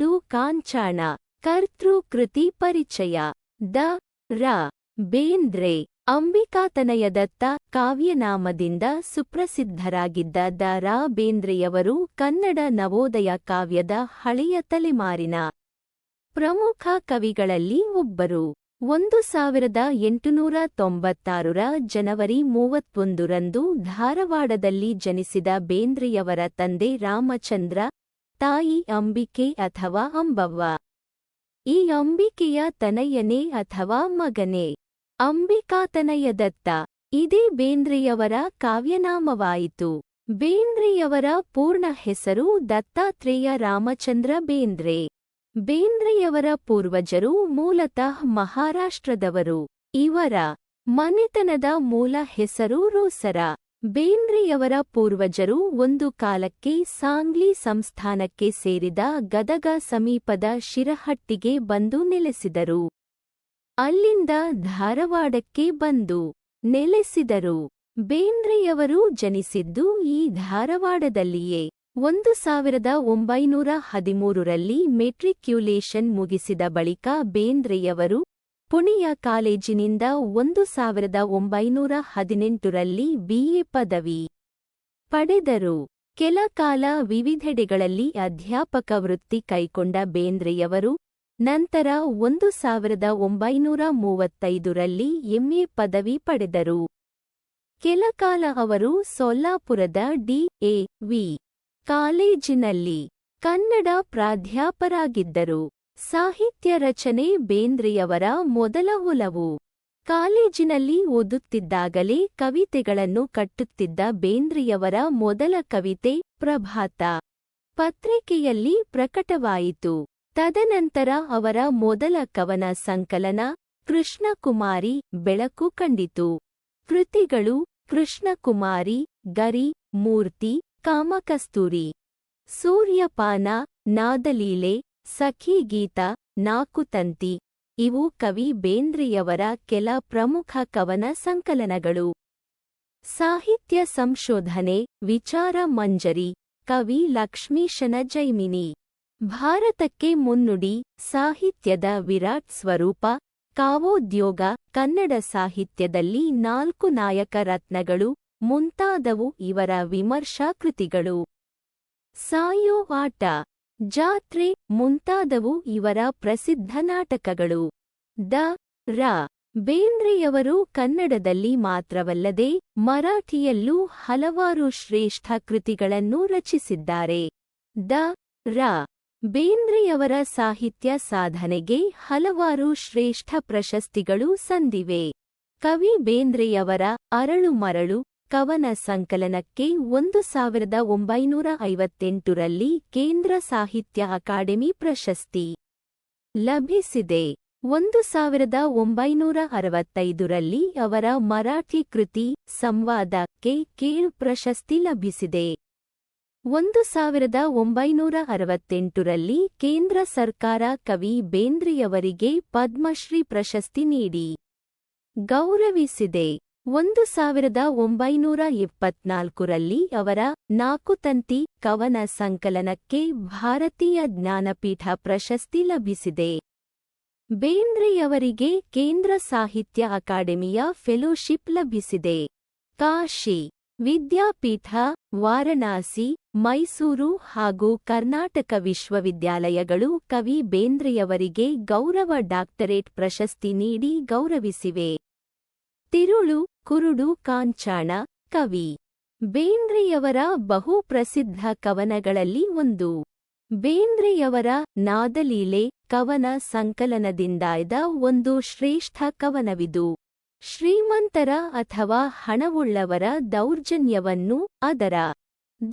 ಕುರುಡು ಕಾಂಚಾಣ. ಕರ್ತೃ ಕೃತಿ ಪರಿಚಯ. ದ. ರ. ಬೇಂದ್ರೆ. ಅಂಬಿಕಾತನಯದತ್ತ ಕಾವ್ಯನಾಮದಿಂದ ಸುಪ್ರಸಿದ್ಧರಾಗಿದ್ದ ದ. ರಾ. ಬೇಂದ್ರೆಯವರು ಕನ್ನಡ ನವೋದಯ ಕಾವ್ಯದ ಹಳೆಯ ತಲೆಮಾರಿನ ಪ್ರಮುಖ ಕವಿಗಳಲ್ಲಿ ಒಬ್ಬರು. ಒಂದು ಸಾವಿರದ ಎಂಟುನೂರ ತೊಂಬತ್ತಾರರ ಜನವರಿ ಮೂವತ್ತೊಂದರಂದು ಧಾರವಾಡದಲ್ಲಿ ಜನಿಸಿದ ಬೇಂದ್ರೆಯವರ ತಂದೆ ರಾಮಚಂದ್ರ ತಾಯಿ ಅಂಬಿಕೆ ಅಥವಾ ಅಂಬವ್ವ. ಈ ಅಂಬಿಕೆಯ ತನಯನೇ ಅಥವಾ ಮಗನೇ. ಅಂಬಿಕಾತನಯದತ್ತ ಇದೇ ಬೇಂದ್ರೆಯವರ ಕಾವ್ಯನಾಮವಾಯಿತು. ಬೇಂದ್ರೆಯವರ ಪೂರ್ಣ ಹೆಸರು ದತ್ತಾತ್ರೇಯ ರಾಮಚಂದ್ರ ಬೇಂದ್ರೆ. ಬೇಂದ್ರೆಯವರ ಪೂರ್ವಜರು ಮೂಲತಃ ಮಹಾರಾಷ್ಟ್ರದವರು. ಇವರ ಮನೆತನದ ಮೂಲ ಹೆಸರು ರೋಸರ. ಬೇಂದ್ರೆಯವರ ಪೂರ್ವಜರು ಒಂದು ಕಾಲಕ್ಕೆ ಸಾಂಗ್ಲಿ ಸಂಸ್ಥಾನಕ್ಕೆ ಸೇರಿದ ಗದಗ ಸಮೀಪದ ಶಿರಹಟ್ಟಿಗೆ ಬಂದು ನೆಲೆಸಿದರು. ಅಲ್ಲಿಂದ ಧಾರವಾಡಕ್ಕೆ ಬಂದು ನೆಲೆಸಿದರು. ಬೇಂದ್ರೆಯವರು ಜನಿಸಿದ್ದು ಈ ಧಾರವಾಡದಲ್ಲಿಯೇ. ಒಂದು ಸಾವಿರದ ಒಂಬೈನೂರ ಹದಿಮೂರರಲ್ಲಿ ಮೆಟ್ರಿಕ್ಯುಲೇಷನ್ ಮುಗಿಸಿದ ಬಳಿಕ ಬೇಂದ್ರೆಯವರು ಪುಣೆಯ ಕಾಲೇಜಿನಿಂದ ಒಂದು ಸಾವಿರದ ಒಂಬೈನೂರ ಹದಿನೆಂಟರಲ್ಲಿ ಬಿಎ ಪದವಿ ಪಡೆದರು. ಕೆಲ ಕಾಲ ವಿವಿಧೆಡೆಗಳಲ್ಲಿ ಅಧ್ಯಾಪಕ ವೃತ್ತಿ ಕೈಕೊಂಡ ಬೇಂದ್ರೆಯವರು, ನಂತರ ಒಂದು ಸಾವಿರದ ಒಂಬೈನೂರ ಮೂವತ್ತೈದರಲ್ಲಿ ಎಂಎ ಪದವಿ ಪಡೆದರು. ಕೆಲಕಾಲ ಅವರು ಸೊಲ್ಲಾಪುರದ ಡಿಎವಿ ಕಾಲೇಜಿನಲ್ಲಿ ಕನ್ನಡ ಪ್ರಾಧ್ಯಾಪರಾಗಿದ್ದರು. ಸಾಹಿತ್ಯ ರಚನೆ ಬೇಂದ್ರೆಯವರ ಮೊದಲ ಒಲವು. ಕಾಲೇಜಿನಲ್ಲಿ ಓದುತ್ತಿದ್ದಾಗಲೇ ಕವಿತೆಗಳನ್ನು ಕಟ್ಟುತ್ತಿದ್ದ ಬೇಂದ್ರೆಯವರ ಮೊದಲ ಕವಿತೆ ಪ್ರಭಾತ. ಪತ್ರಿಕೆಯಲ್ಲಿ ಪ್ರಕಟವಾಯಿತು. ತದನಂತರ ಅವರ ಮೊದಲ ಕವನ ಸಂಕಲನ ಕೃಷ್ಣಕುಮಾರಿ ಬೆಳಕು ಕಂಡಿತು. ಕೃತಿಗಳು ಕೃಷ್ಣಕುಮಾರಿ, ಗರಿ, ಮೂರ್ತಿ, ಕಾಮಕಸ್ತೂರಿ. ಸೂರ್ಯಪಾನ, ನಾದಲೀಲೆ ಸಖಿ ಗೀತ ನಾಕುತಂತಿ ಇವು ಕವಿ ಬೇಂದ್ರೆಯವರ ಕೆಲ ಪ್ರಮುಖ ಕವನ ಸಂಕಲನಗಳು. ಸಾಹಿತ್ಯ ಸಂಶೋಧನೆ, ವಿಚಾರ ಮಂಜರಿ, ಕವಿ ಲಕ್ಷ್ಮೀಶನ ಜೈಮಿನಿ ಭಾರತಕ್ಕೆ ಮುನ್ನುಡಿ, ಸಾಹಿತ್ಯದ ವಿರಾಟ್ ಸ್ವರೂಪ, ಕಾವೋದ್ಯೋಗ, ಕನ್ನಡ ಸಾಹಿತ್ಯದಲ್ಲಿ ನಾಲ್ಕು ನಾಯಕ ರತ್ನಗಳು, ಮುಂತಾದವು ಇವರ ವಿಮರ್ಶಾ ಕೃತಿಗಳು ಸಾಯೋ ಆಟ. ಜಾತ್ರೆ ಮುಂತಾದವು ಇವರ ಪ್ರಸಿದ್ಧ ನಾಟಕಗಳು. ದ. ರ. ಬೇಂದ್ರೆಯವರು ಕನ್ನಡದಲ್ಲಿ ಮಾತ್ರವಲ್ಲದೆ ಮರಾಠಿಯಲ್ಲೂ ಹಲವಾರು ಶ್ರೇಷ್ಠ ಕೃತಿಗಳನ್ನು ರಚಿಸಿದ್ದಾರೆ. ದ. ರ. ಬೇಂದ್ರೆಯವರ ಸಾಹಿತ್ಯ ಸಾಧನೆಗೆ ಹಲವಾರು ಶ್ರೇಷ್ಠ ಪ್ರಶಸ್ತಿಗಳು ಸಂದಿವೆ. ಕವಿ ಬೇಂದ್ರೆಯವರ ಅರಳು ಮರಳು ಕವನ ಸಂಕಲನಕ್ಕೆ ಒಂದು ಸಾವಿರದ ಒಂಬೈನೂರ ಐವತ್ತೆಂಟರಲ್ಲಿ ಕೇಂದ್ರ ಸಾಹಿತ್ಯ ಅಕಾಡೆಮಿ ಪ್ರಶಸ್ತಿ ಲಭಿಸಿದೆ. ಒಂದು ಸಾವಿರದ ಒಂಬೈನೂರ ಅರವತ್ತೈದರಲ್ಲಿ ಅವರ ಮರಾಠಿ ಕೃತಿ ಸಂವಾದಕ್ಕೆ ಕೇಳ್ ಪ್ರಶಸ್ತಿ ಲಭಿಸಿದೆ. ಒಂದು ಸಾವಿರದ ಒಂಬೈನೂರ ಅರವತ್ತೆಂಟರಲ್ಲಿ ಕೇಂದ್ರ ಸರ್ಕಾರ ಕವಿ ಬೇಂದ್ರೆಯವರಿಗೆ ಪದ್ಮಶ್ರೀ ಪ್ರಶಸ್ತಿ ನೀಡಿ ಗೌರವಿಸಿದೆ. ಒಂದು ಸಾವಿರದ ಒಂಬೈನೂರ ಇಪ್ಪತ್ನಾಲ್ಕರಲ್ಲಿ ಅವರ ನಾಕುತಂತಿ ಕವನ ಸಂಕಲನಕ್ಕೆ ಭಾರತೀಯ ಜ್ಞಾನಪೀಠ ಪ್ರಶಸ್ತಿ ಲಭಿಸಿದೆ. ಬೇಂದ್ರೆಯವರಿಗೆ ಕೇಂದ್ರ ಸಾಹಿತ್ಯ ಅಕಾಡೆಮಿಯ ಫೆಲೋಶಿಪ್ ಲಭಿಸಿದೆ. ಕಾಶಿ ವಿದ್ಯಾಪೀಠ, ವಾರಣಾಸಿ, ಮೈಸೂರು ಹಾಗೂ ಕರ್ನಾಟಕ ವಿಶ್ವವಿದ್ಯಾಲಯಗಳು ಕವಿ ಬೇಂದ್ರೆಯವರಿಗೆ ಗೌರವ ಡಾಕ್ಟರೇಟ್ ಪ್ರಶಸ್ತಿ ನೀಡಿ ಗೌರವಿಸಿವೆ. ತಿರುಳು, ಕುರುಡು, ಕಾಂಚಾಣ, ಕವಿ. ಬೇಂದ್ರೆಯವರ ಬಹುಪ್ರಸಿದ್ಧ ಕವನಗಳಲ್ಲಿ ಒಂದು. ಬೇಂದ್ರೆಯವರ ನಾದಲೀಲೆ ಕವನ ಸಂಕಲನದಿಂದಾಯ್ದ ಒಂದು ಶ್ರೇಷ್ಠ ಕವನವಿದು. ಶ್ರೀಮಂತರ ಅಥವಾ ಹಣವುಳ್ಳವರ ದೌರ್ಜನ್ಯವನ್ನು, ಅದರ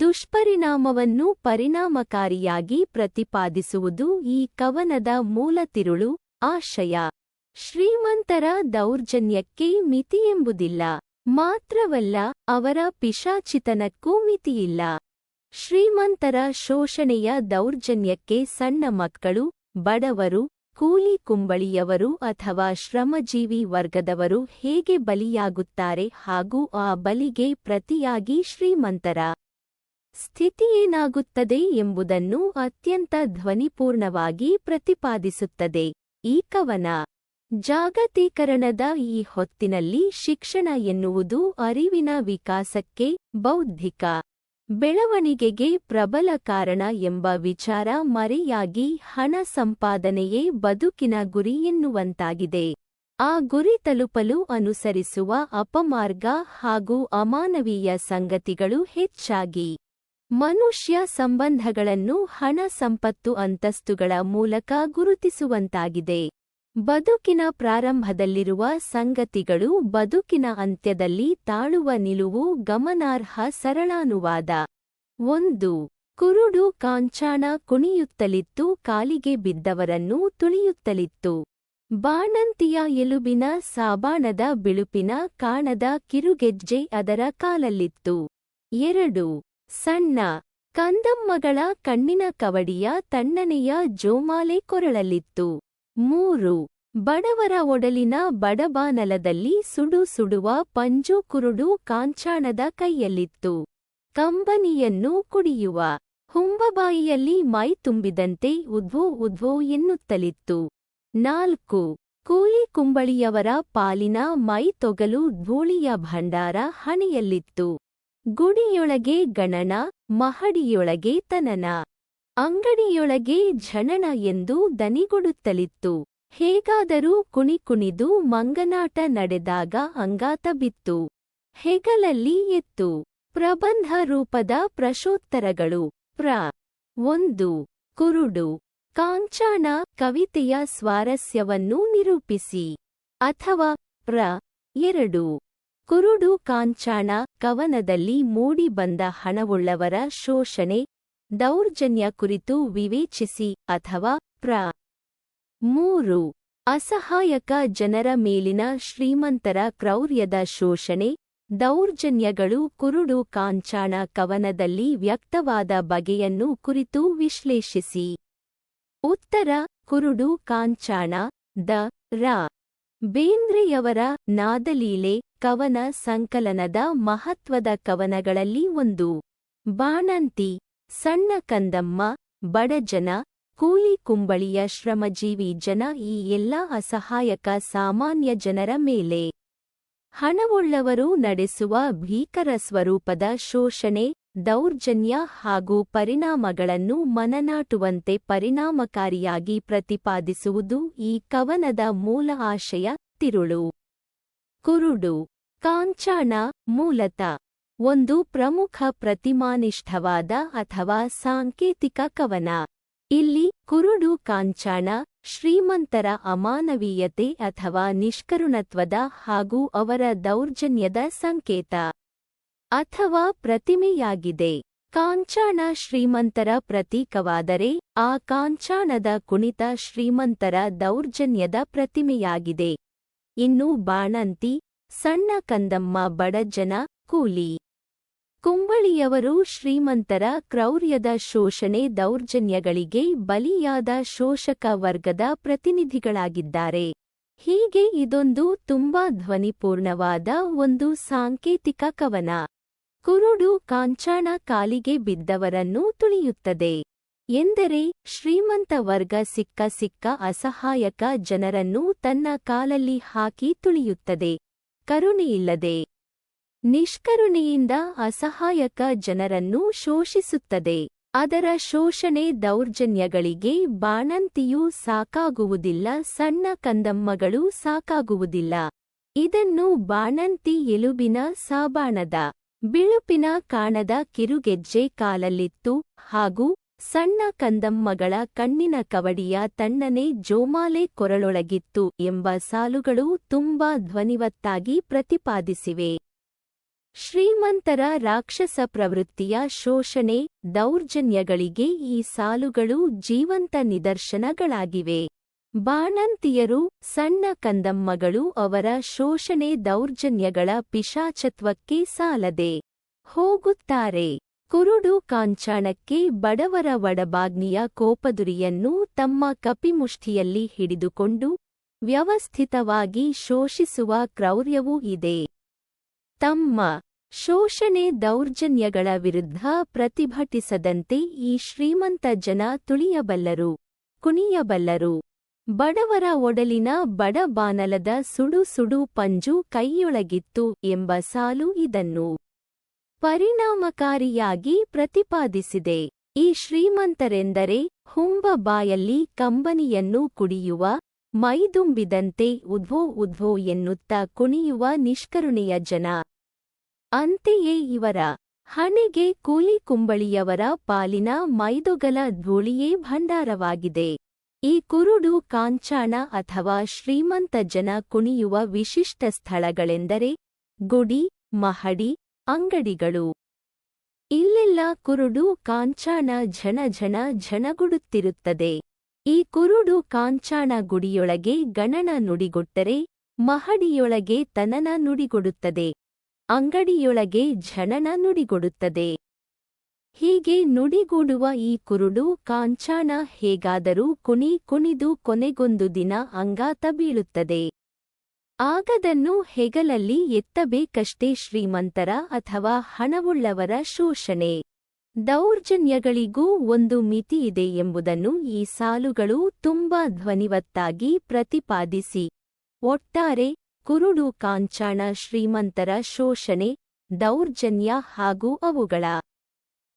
ದುಷ್ಪರಿಣಾಮವನ್ನು ಪರಿಣಾಮಕಾರಿಯಾಗಿ ಪ್ರತಿಪಾದಿಸುವುದು ಈ ಕವನದ ಮೂಲ ತಿರುಳು, ಆಶಯ. ಶ್ರೀಮಂತರ ದೌರ್ಜನ್ಯಕ್ಕೆ ಮಿತಿಯೆಂಬುದಿಲ್ಲ ಮಾತ್ರವಲ್ಲ, ಅವರ ಪಿಶಾಚಿತನಕ್ಕೂ ಮಿತಿಯಿಲ್ಲ. ಶ್ರೀಮಂತರ ಶೋಷಣೆಯ ದೌರ್ಜನ್ಯಕ್ಕೆ ಸಣ್ಣ ಮಕ್ಕಳು, ಬಡವರು, ಕೂಲಿ ಕುಂಬಳಿಯವರು ಅಥವಾ ಶ್ರಮಜೀವಿ ವರ್ಗದವರು ಹೇಗೆ ಬಲಿಯಾಗುತ್ತಾರೆ ಹಾಗೂ ಆ ಬಲಿಗೆ ಪ್ರತಿಯಾಗಿ ಶ್ರೀಮಂತರ ಸ್ಥಿತಿಯೇನಾಗುತ್ತದೆ ಎಂಬುದನ್ನು ಅತ್ಯಂತ ಧ್ವನಿಪೂರ್ಣವಾಗಿ ಪ್ರತಿಪಾದಿಸುತ್ತದೆ. ಈ ಕವನ ಜಾಗತೀಕರಣದ ಈ ಹೊತ್ತಿನಲ್ಲಿ ಶಿಕ್ಷಣ ಎನ್ನುವುದು ಅರಿವಿನ ವಿಕಾಸಕ್ಕೆ ಬೌದ್ಧಿಕ ಬೆಳವಣಿಗೆಗೆ ಪ್ರಬಲ ಕಾರಣ ಎಂಬ ವಿಚಾರ ಮರೆಯಾಗಿ ಹಣ ಸಂಪಾದನೆಯೇ ಬದುಕಿನ ಗುರಿ ಎನ್ನುವಂತಾಗಿದೆ. ಆ ಗುರಿ ತಲುಪಲು ಅನುಸರಿಸುವ ಅಪಮಾರ್ಗ ಹಾಗೂ ಅಮಾನವೀಯ ಸಂಗತಿಗಳು ಹೆಚ್ಚಾಗಿ ಮನುಷ್ಯ ಸಂಬಂಧಗಳನ್ನು ಹಣ ಸಂಪತ್ತು ಅಂತಸ್ತುಗಳ ಮೂಲಕ ಗುರುತಿಸುವಂತಾಗಿದೆ. ಬದುಕಿನ ಪ್ರಾರಂಭದಲ್ಲಿರುವ ಸಂಗತಿಗಳು ಬದುಕಿನ ಅಂತ್ಯದಲ್ಲಿ ತಾಳುವ ನಿಲುವು ಗಮನಾರ್ಹ ಸರಳಾನುವಾದ. ಒಂದು, ಕುರುಡು ಕಾಂಚಾಣ ಕುಣಿಯುತ್ತಲಿತ್ತು, ಕಾಲಿಗೆ ಬಿದ್ದವರನ್ನು ತುಳಿಯುತ್ತಲಿತ್ತು. ಬಾಣಂತಿಯ ಎಲುಬಿನ ಸಾಬಾಣದ ಬಿಳುಪಿನ ಕಾಣದ ಕಿರುಗೆಜ್ಜೆ ಅದರ ಕಾಲಲ್ಲಿತ್ತು. ಎರಡು, ಸಣ್ಣ, ಕಂದಮ್ಮಗಳ ಕಣ್ಣಿನ ಕವಡಿಯ ತಣ್ಣನೆಯ ಜೋಮಾಲೆ ಕೊರಳಲ್ಲಿತ್ತು. ಮೂರು, ಬಡವರ ಒಡಲಿನ ಬಡಬಾನಲದಲ್ಲಿ ಸುಡು ಸುಡುವ ಪಂಜು ಕುರುಡು ಕಾಂಚಾಣದ ಕೈಯಲ್ಲಿತ್ತು. ಕಂಬನಿಯನ್ನು ಕುಡಿಯುವ ಹುಂಬಬಾಯಿಯಲ್ಲಿ ಮೈ ತುಂಬಿದಂತೆ ಉದ್ವೋ ಉದ್ವೋ ಎನ್ನುತ್ತಲಿತ್ತು. ನಾಲ್ಕು, ಕೂಲಿ ಕುಂಬಳಿಯವರ ಪಾಲಿನ ಮೈ ತೊಗಲು ಧೂಳಿಯ ಭಂಡಾರ ಹಣೆಯಲ್ಲಿತ್ತು. ಗುಡಿಯೊಳಗೆ ಗಣನ, ಮಹಡಿಯೊಳಗೆ ತನನ. ಅಂಗಡಿಯೊಳಗೆ ಝಣಣ ಎಂದು ದನಿಗೊಡುತ್ತಲಿತ್ತು. ಹೇಗಾದರೂ ಕುಣಿ ಕುಣಿದು ಮಂಗನಾಟ ನಡೆದಾಗ ಅಂಗಾತ ಬಿತ್ತು. ಹೆಗಲಲ್ಲಿ ಎತ್ತು. ಪ್ರಬಂಧ ರೂಪದ ಪ್ರಶೋತ್ತರಗಳು. ಪ್ರ. ಒಂದು. ಕುರುಡು. ಕಾಂಚಾಣ ಕವಿತೆಯ ಸ್ವಾರಸ್ಯವನ್ನು ನಿರೂಪಿಸಿ. ಅಥವಾ ಪ್ರ. ಎರಡು. ಕುರುಡು ಕಾಂಚಾಣ ಕವನದಲ್ಲಿ ಮೂಡಿಬಂದ ಹಣವುಳ್ಳವರ ಶೋಷಣೆ ದೌರ್ಜನ್ಯ ಕುರಿತು ವಿವೇಚಿಸಿ ಅಥವಾ ಪ್ರ. ಮೂರು. ಅಸಹಾಯಕ ಜನರ ಮೇಲಿನ ಶ್ರೀಮಂತರ ಕ್ರೌರ್ಯದ ಶೋಷಣೆ. ದೌರ್ಜನ್ಯಗಳು ಕುರುಡು ಕಾಂಚಾಣ ಕವನದಲ್ಲಿ ವ್ಯಕ್ತವಾದ ಬಗೆಯನ್ನು ಕುರಿತು ವಿಶ್ಲೇಷಿಸಿ. ಉತ್ತರ. ಕುರುಡು ಕಾಂಚಾಣ. ದ. ರ. ಬೇಂದ್ರೆಯವರ ನಾದಲೀಲೆ ಕವನ ಸಂಕಲನದ ಮಹತ್ವದ ಕವನಗಳಲ್ಲಿ ಒಂದು. ಬಾಣಂತಿ. ಸಣ್ಣ ಕಂದಮ್ಮ ಬಡಜನ ಕೂಲಿ ಕುಂಬಳಿಯ ಶ್ರಮಜೀವಿ ಜನ ಈ ಎಲ್ಲ ಅಸಹಾಯಕ ಸಾಮಾನ್ಯ ಜನರ ಮೇಲೆ. ಹಣವುಳ್ಳವರು ನಡೆಸುವ ಭೀಕರ ಸ್ವರೂಪದ ಶೋಷಣೆ, ದೌರ್ಜನ್ಯ ಹಾಗೂ ಪರಿಣಾಮಗಳನ್ನು ಮನನಾಟುವಂತೆ ಪರಿಣಾಮಕಾರಿಯಾಗಿ ಪ್ರತಿಪಾದಿಸುವುದು ಈ ಕವನದ ಮೂಲ ಆಶಯ, ತಿರುಳು. ಕುರುಡು. ಕಾಂಚಾಣ ಮೂಲತಃ ಒಂದು ಪ್ರಮುಖ ಪ್ರತಿಮಾನಿಷ್ಠವಾದ ಅಥವಾ ಸಾಂಕೇತಿಕ ಕವನ. ಇಲ್ಲಿ ಕುರುಡು ಕಾಂಚಾಣ, ಶ್ರೀಮಂತರ ಅಮಾನವೀಯತೆ ಅಥವಾ ನಿಷ್ಕರುಣತ್ವದ ಹಾಗೂ ಅವರ ದೌರ್ಜನ್ಯದ ಸಂಕೇತ. ಅಥವಾ ಪ್ರತಿಮೆಯಾಗಿದೆ. ಕಾಂಚಾಣ ಶ್ರೀಮಂತರ ಪ್ರತೀಕವಾದರೆ, ಆ ಕಾಂಚಾಣದ ಕುಣಿತ ಶ್ರೀಮಂತರ ದೌರ್ಜನ್ಯದ ಪ್ರತಿಮೆಯಾಗಿದೆ. ಇನ್ನು ಬಾಣಂತಿ, ಸಣ್ಣ ಕಂದಮ್ಮ ಬಡಜನ, ಕೂಲಿ. ಕುಂಬಳಿಯವರು ಶ್ರೀಮಂತರ ಕ್ರೌರ್ಯದ ಶೋಷಣೆ ದೌರ್ಜನ್ಯಗಳಿಗೆ ಬಲಿಯಾದ ಶೋಷಕ ವರ್ಗದ ಪ್ರತಿನಿಧಿಗಳಾಗಿದ್ದಾರೆ. ಹೀಗೆ ಇದೊಂದು ತುಂಬಾ ಧ್ವನಿಪೂರ್ಣವಾದ ಒಂದು ಸಾಂಕೇತಿಕ ಕವನ. ಕುರುಡು ಕಾಂಚಾಣ ಕಾಲಿಗೆ ಬಿದ್ದವರನ್ನು ತುಳಿಯುತ್ತದೆ. ಎಂದರೆ ಶ್ರೀಮಂತ ವರ್ಗ ಸಿಕ್ಕ ಸಿಕ್ಕ ಅಸಹಾಯಕ ಜನರನ್ನು ತನ್ನ ಕಾಲಲ್ಲಿ ಹಾಕಿ ತುಳಿಯುತ್ತದೆ. ಕರುಣೆಯಿಲ್ಲದೆ ನಿಷ್ಕರುಣೆಯಿಂದ ಅಸಹಾಯಕ ಜನರನ್ನು ಶೋಷಿಸುತ್ತದೆ. ಅದರ ಶೋಷಣೆ ದೌರ್ಜನ್ಯಗಳಿಗೆ ಬಾಣಂತಿಯೂ ಸಾಕಾಗುವುದಿಲ್ಲ, ಸಣ್ಣ ಕಂದಮ್ಮಗಳು ಸಾಕಾಗುವುದಿಲ್ಲ. ಇದನ್ನು ಬಾಣಂತಿ ಎಲುಬಿನ ಸಾಬಾಣದ, ಬಿಳುಪಿನ ಕಾಣದ ಕಿರುಗೆಜ್ಜೆ ಕಾಲಲ್ಲಿತ್ತು ಹಾಗೂ ಸಣ್ಣ ಕಂದಮ್ಮಗಳ ಕಣ್ಣಿನ ಕವಡಿಯ ತಣ್ಣನೆ ಜೋಮಾಲೆ ಕೊರಳೊಳಗಿತ್ತು ಎಂಬ ಸಾಲುಗಳು ತುಂಬಾ ಧ್ವನಿವತ್ತಾಗಿ ಪ್ರತಿಪಾದಿಸಿವೆ. ಶ್ರೀಮಂತರ ರಾಕ್ಷಸ ಪ್ರವೃತ್ತಿಯ ಶೋಷಣೆ, ದೌರ್ಜನ್ಯಗಳಿಗೆ ಈ ಸಾಲುಗಳು ಜೀವಂತ ನಿದರ್ಶನಗಳಾಗಿವೆ. ಬಾಣಂತಿಯರು, ಸಣ್ಣ ಕಂದಮ್ಮಗಳು ಅವರ ಶೋಷಣೆ ದೌರ್ಜನ್ಯಗಳ ಪಿಶಾಚತ್ವಕ್ಕೆ ಸಾಲದೆ ಹೋಗುತ್ತಾರೆ. ಕುರುಡು ಕಾಂಚಾಣಕ್ಕೆ ಬಡವರ ಒಡಬಾಗ್ನಿಯ ಕೋಪದುರಿಯನ್ನು ತಮ್ಮ ಕಪಿಮುಷ್ಠಿಯಲ್ಲಿ ಹಿಡಿದುಕೊಂಡು ವ್ಯವಸ್ಥಿತವಾಗಿ ಶೋಷಿಸುವ ಕ್ರೌರ್ಯವೂ ಇದೆ. ತಮ್ಮ ಶೋಷಣೆ ದೌರ್ಜನ್ಯಗಳ ವಿರುದ್ಧ ಪ್ರತಿಭಟಿಸದಂತೆ ಈ ಶ್ರೀಮಂತ ಜನ ತುಳಿಯಬಲ್ಲರು, ಕುಣಿಯಬಲ್ಲರು. ಬಡವರ ಒಡಲಿನ ಬಡ ಬಾನಲದ ಸುಡು ಸುಡು ಪಂಜು ಕೈಯೊಳಗಿತ್ತು ಎಂಬ ಸಾಲು ಇದನ್ನು ಪರಿಣಾಮಕಾರಿಯಾಗಿ ಪ್ರತಿಪಾದಿಸಿದೆ. ಈ ಶ್ರೀಮಂತರೆಂದರೆ ಹುಂಬ ಬಾಯಲ್ಲಿ ಕಂಬನಿಯನ್ನು ಕುಡಿಯುವ, ಮೈದುಂಬಿದಂತೆ ಉದ್ಭೋ ಉದ್ಭೋ ಎನ್ನುತ್ತಾ ಕುಣಿಯುವ ನಿಷ್ಕರುಣೆಯ ಜನ. ಅಂತೆಯೇ ಇವರ ಹಣೆಗೆ ಕೂಲಿ ಕುಂಬಳಿಯವರ ಪಾಲಿನ ಮೈದುಗಲ ಧೂಳಿಯೇ ಭಂಡಾರವಾಗಿದೆ. ಈ ಕುರುಡು ಕಾಂಚಾಣ ಅಥವಾ ಶ್ರೀಮಂತ ಜನ ಕುಣಿಯುವ ವಿಶಿಷ್ಟ ಸ್ಥಳಗಳೆಂದರೆ ಗುಡಿ, ಮಹಡಿ, ಅಂಗಡಿಗಳು. ಇಲ್ಲೆಲ್ಲ ಕುರುಡು ಕಾಂಚಾಣ ಝಣ ಝಣ ಝಣಗುಡುತ್ತಿರುತ್ತದೆ ಈ ಕುರುಡು ಕಾಂಚಾಣ ಗುಡಿಯೊಳಗೆ ಗಣನ ನುಡಿಗೊಟ್ಟರೆ ಮಹಡಿಯೊಳಗೆ ತನನ ನುಡಿಗೊಡುತ್ತದೆ. ಅಂಗಡಿಯೊಳಗೆ ಝಣನ ನುಡಿಗೊಡುತ್ತದೆ. ಹೀಗೆ ನುಡಿಗೂಡುವ ಈ ಕುರುಡು ಕಾಂಚಾಣ ಹೇಗಾದರೂ ಕುಣಿ ಕುಣಿದು ಕೊನೆಗೊಂದು ದಿನ ಅಂಗಾತ ಬೀಳುತ್ತದೆ. ಆಗದನ್ನು ಹೆಗಲಲ್ಲಿ ಎತ್ತಬೇಕಷ್ಟೇ ಶ್ರೀಮಂತರ ಅಥವಾ ಹಣವುಳ್ಳವರ ಶೋಷಣೆ. ದೌರ್ಜನ್ಯಗಳಿಗೂ ಒಂದು ಮಿತಿಯಿದೆ ಎಂಬುದನ್ನು ಈ ಸಾಲುಗಳು ತುಂಬಾ ಧ್ವನಿವತ್ತಾಗಿ ಪ್ರತಿಪಾದಿಸಿ. ಒಟ್ಟಾರೆ ಕುರುಡು ಕಾಂಚಾಣ ಶ್ರೀಮಂತರ ಶೋಷಣೆ, ದೌರ್ಜನ್ಯ ಹಾಗೂ ಅವುಗಳ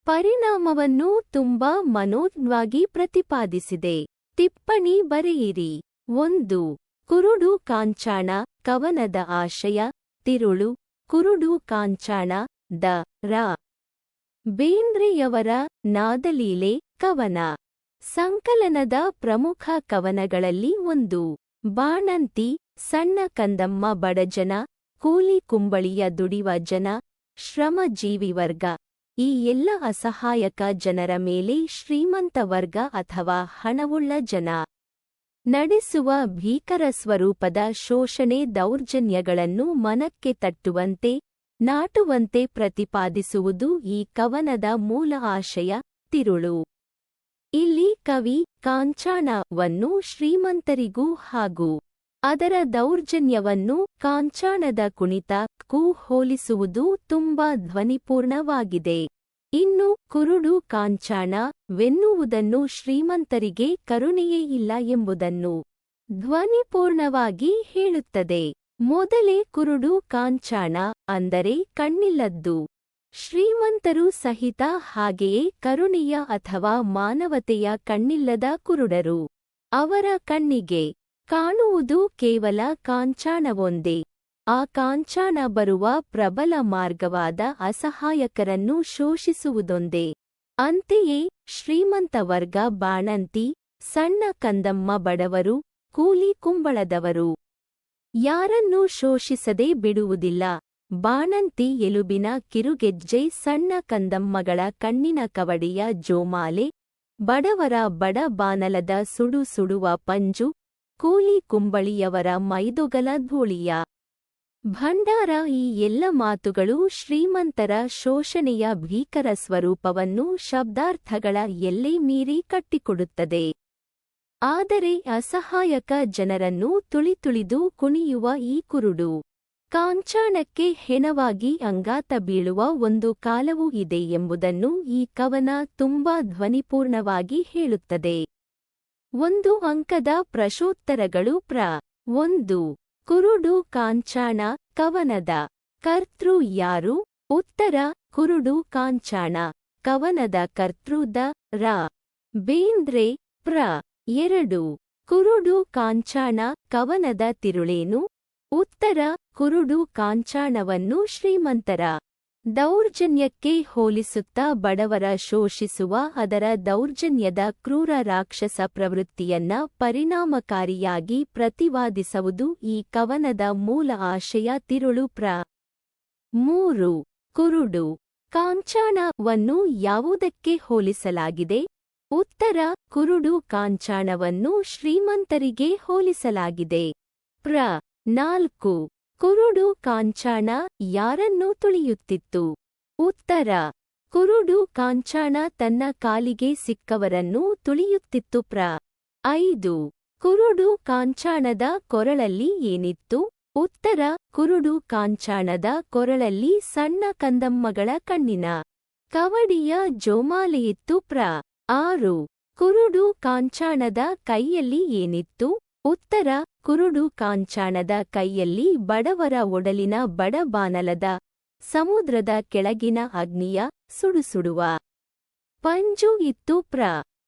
ಪರಿಣಾಮವನ್ನು ತುಂಬಾ ಮನೋಜ್ವಾಗಿ ಪ್ರತಿಪಾದಿಸಿದೆ. ಟಿಪ್ಪಣಿ ಬರೆಯಿರಿ. ಒಂದು, ಕುರುಡು ಕಾಂಚಾಣ, ಕವನದ ಆಶಯ, ತಿರುಳು, ಕುರುಡು ಕಾಂಚಾಣ, ದ, ರ, ಬೇಂದ್ರೆಯವರ ನಾದಲೀಲೆ, ಕವನ, ಸಂಕಲನದ ಪ್ರಮುಖ ಕವನಗಳಲ್ಲಿ ಒಂದು. ಬಾಣಂತಿ, ಸಣ್ಣ ಕಂದಮ್ಮ ಬಡಜನ, ಕೂಲಿ ಕುಂಬಳಿಯ ದುಡಿವ ಜನ ಶ್ರಮಜೀವಿ ವರ್ಗ. ಈ ಎಲ್ಲ ಅಸಹಾಯಕ ಜನರ ಮೇಲೆ ಶ್ರೀಮಂತ ವರ್ಗ ಅಥವಾ ಹಣವುಳ್ಳ ಜನ. ನಡೆಸುವ ಭೀಕರ ಸ್ವರೂಪದ ಶೋಷಣೆ ದೌರ್ಜನ್ಯಗಳನ್ನು ಮನಕ್ಕೆ ತಟ್ಟುವಂತೆ, ನಾಟುವಂತೆ ಪ್ರತಿಪಾದಿಸುವುದು ಈ ಕವನದ ಮೂಲ ಆಶಯ, ತಿರುಳು. ಇಲ್ಲಿ ಕವಿ ಕಾಂಚಾಣವನ್ನು ಶ್ರೀಮಂತರಿಗೂ ಹಾಗೂ ಅದರ ದೌರ್ಜನ್ಯವನ್ನು ಕಾಂಚಾಣದ ಕುಣಿತ ಕೂ ಹೋಲಿಸುವುದು ತುಂಬಾ ಧ್ವನಿಪೂರ್ಣವಾಗಿದೆ. ಇನ್ನು ಕುರುಡು ಕಾಂಚಾಣ ವೆನ್ನುವುದನ್ನು ಶ್ರೀಮಂತರಿಗೆ ಕರುಣೆಯೇ ಇಲ್ಲ ಎಂಬುದನ್ನು ಧ್ವನಿಪೂರ್ಣವಾಗಿ ಹೇಳುತ್ತದೆ. ಮೊದಲೇ ಕುರುಡು ಕಾಂಚಾಣ ಅಂದರೆ ಕಣ್ಣಿಲ್ಲದ್ದು. ಶ್ರೀಮಂತರು ಸಹಿತ ಹಾಗೆಯೇ ಕರುಣೆಯ ಅಥವಾ ಮಾನವತೆಯ ಕಣ್ಣಿಲ್ಲದ ಕುರುಡರು. ಅವರ ಕಣ್ಣಿಗೆ ಕಾಣುವುದು ಕೇವಲ ಕಾಂಚಾಣವೊಂದೇ. ಆ ಕಾಂಚಾಣ ಬರುವ ಪ್ರಬಲ ಮಾರ್ಗವಾದ ಅಸಹಾಯಕರನ್ನು ಶೋಷಿಸುವುದೊಂದೇ. ಅಂತೆಯೇ ಶ್ರೀಮಂತ ವರ್ಗ ಬಾಣಂತಿ, ಸಣ್ಣ ಕಂದಮ್ಮ ಬಡವರು, ಕೂಲಿ ಕುಂಬಳದವರು. ಯಾರನ್ನೂ ಶೋಷಿಸದೆ ಬಿಡುವುದಿಲ್ಲ. ಬಾಣಂತಿ ಎಲುಬಿನ ಕಿರುಗೆಜ್ಜೆ ಸಣ್ಣ ಕಂದಮ್ಮಗಳ ಕಣ್ಣಿನ ಕವಡಿಯ ಜೋಮಾಲೆ, ಬಡವರ ಬಡ ಬಾನಲದ ಸುಡು ಸುಡುವ ಪಂಜು, ಕೂಲಿ ಕುಂಬಳಿಯವರ ಮೈದುಗಲ ಧೂಳಿಯ. ಭಂಡಾರ ಈ ಎಲ್ಲ ಮಾತುಗಳು ಶ್ರೀಮಂತರ ಶೋಷಣೆಯ ಭೀಕರ ಸ್ವರೂಪವನ್ನು ಶಬ್ದಾರ್ಥಗಳ ಎಲ್ಲೆ ಮೀರಿ ಕಟ್ಟಿಕೊಡುತ್ತದೆ. ಆದರೆ ಅಸಹಾಯಕ ಜನರನ್ನು ತುಳಿತುಳಿದು ಕುಣಿಯುವ ಈ ಕುರುಡು ಕಾಂಚಾಣಕ್ಕೆ ಹೆಣವಾಗಿ ಅಂಗಾತ ಬೀಳುವ ಒಂದು ಕಾಲವೂ ಇದೆ ಎಂಬುದನ್ನು ಈ ಕವನ ತುಂಬಾ ಧ್ವನಿಪೂರ್ಣವಾಗಿ ಹೇಳುತ್ತದೆ. ಒಂದು ಅಂಕದ ಪ್ರಶೋತ್ತರಗಳು ಪ್ರ. ಒಂದು. ಕುರುಡು ಕಾಂಚಾಣ ಕವನದ. ಕರ್ತೃ ಯಾರು? ಉತ್ತರ. ಕುರುಡು ಕಾಂಚಾಣ ಕವನದ ಕರ್ತೃ ದ. ರ. ಬೇಂದ್ರೆ. ಪ್ರ. ಎರಡು. ಕುರುಡು ಕಾಂಚಾಣ ಕವನದ ತಿರುಳೇನು? ಉತ್ತರ, ಕುರುಡು ಕಾಂಚಾಣವನ್ನು ಶ್ರೀಮಂತರ ದೌರ್ಜನ್ಯಕ್ಕೆ ಹೋಲಿಸುತ್ತಾ ಬಡವರ ಶೋಷಿಸುವ ಅದರ ದೌರ್ಜನ್ಯದ ಕ್ರೂರ ರಾಕ್ಷಸ ಪ್ರವೃತ್ತಿಯನ್ನ ಪರಿಣಾಮಕಾರಿಯಾಗಿ ಪ್ರತಿವಾದಿಸುವುದು ಈ ಕವನದ ಮೂಲ ಆಶಯ ತಿರುಳು ಪ್ರ. ಮೂರು, ಕುರುಡು ಕಾಂಚಾಣವನ್ನು ಯಾವುದಕ್ಕೆ ಹೋಲಿಸಲಾಗಿದೆ? ಉತ್ತರ, ಕುರುಡು ಕಾಂಚಾಣವನ್ನು ಶ್ರೀಮಂತರಿಗೆ ಹೋಲಿಸಲಾಗಿದೆ. ಪ್ರ. ನಾಲ್ಕು. ಕುರುಡು ಕಾಂಚಾಣ ಯಾರನ್ನು ತುಳಿಯುತ್ತಿತ್ತು? ಉತ್ತರ. ಕುರುಡು ಕಾಂಚಾಣ ತನ್ನ ಕಾಲಿಗೆ ಸಿಕ್ಕವರನ್ನು ತುಳಿಯುತ್ತಿತ್ತು ಪ್ರ. ಐದು. ಕುರುಡು ಕಾಂಚಾಣದ ಕೊರಳಲ್ಲಿ ಏನಿತ್ತು? ಉತ್ತರ. ಕುರುಡು ಕಾಂಚಾಣದ ಕೊರಳಲ್ಲಿ ಸಣ್ಣ ಕಂದಮ್ಮಗಳ ಕಣ್ಣಿನ ಕವಡಿಯ ಜೋಮಾಲೆಯಿತ್ತು ಪ್ರ. ಆರು. ಕುರುಡು ಕಾಂಚಾಣದ ಕೈಯಲ್ಲಿ ಏನಿತ್ತು? ಉತ್ತರ, ಕುರುಡು ಕಾಂಚಾಣದ ಕೈಯಲ್ಲಿ ಬಡವರ ಒಡಲಿನ ಬಡಬಾನಲದ ಸಮುದ್ರದ ಕೆಳಗಿನ ಅಗ್ನಿಯ ಸುಡುಸುಡುವ. ಪಂಜು ಇತ್ತು ಪ್ರ.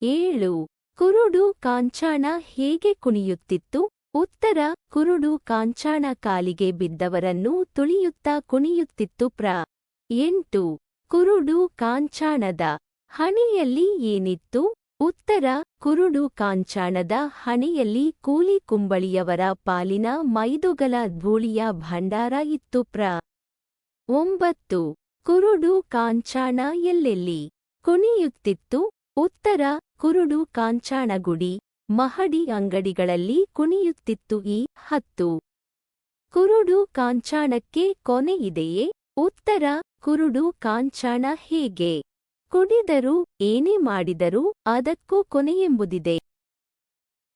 ಏಳು. ಕುರುಡು ಕಾಂಚಾಣ ಹೇಗೆ ಕುಣಿಯುತ್ತಿತ್ತು? ಉತ್ತರ, ಕುರುಡು ಕಾಂಚಾಣ ಕಾಲಿಗೆ ಬಿದ್ದವರನ್ನು ತುಳಿಯುತ್ತಾ ಕುಣಿಯುತ್ತಿತ್ತು ಪ್ರ. ಎಂಟು. ಕುರುಡು ಕಾಂಚಾಣದ ಹಣೆಯಲ್ಲಿ ಏನಿತ್ತು? ಉತ್ತರ ಕುರುಡು ಕಾಂಚಾಣದ ಹಣೆಯಲ್ಲಿ ಕೂಲಿ ಕುಂಬಳಿಯವರ ಪಾಲಿನ ಮೈದುಗಲ ಧೂಳಿಯ ಭಂಡಾರ ಇತ್ತು ಪ್ರ. ಒಂಬತ್ತು. ಕುರುಡು ಕಾಂಚಾಣ ಎಲ್ಲೆಲ್ಲಿ? ಕುಣಿಯುತ್ತಿತ್ತು ಉತ್ತರ ಕುರುಡು ಕಾಂಚಾಣ ಗುಡಿ ಮಹಡಿ ಅಂಗಡಿಗಳಲ್ಲಿ ಕುಣಿಯುತ್ತಿತ್ತು ಈ ಹತ್ತು. ಕುರುಡು ಕಾಂಚಾಣಕ್ಕೆ ಕೊನೆಯಿದೆಯೇ ಉತ್ತರ ಕುರುಡು ಕಾಂಚಾಣ ಹೇಗೆ? ಕುಡಿದರೂ ಏನೇ ಮಾಡಿದರೂ ಅದಕ್ಕೂ ಕೊನೆಯೆಂಬುದಿದೆ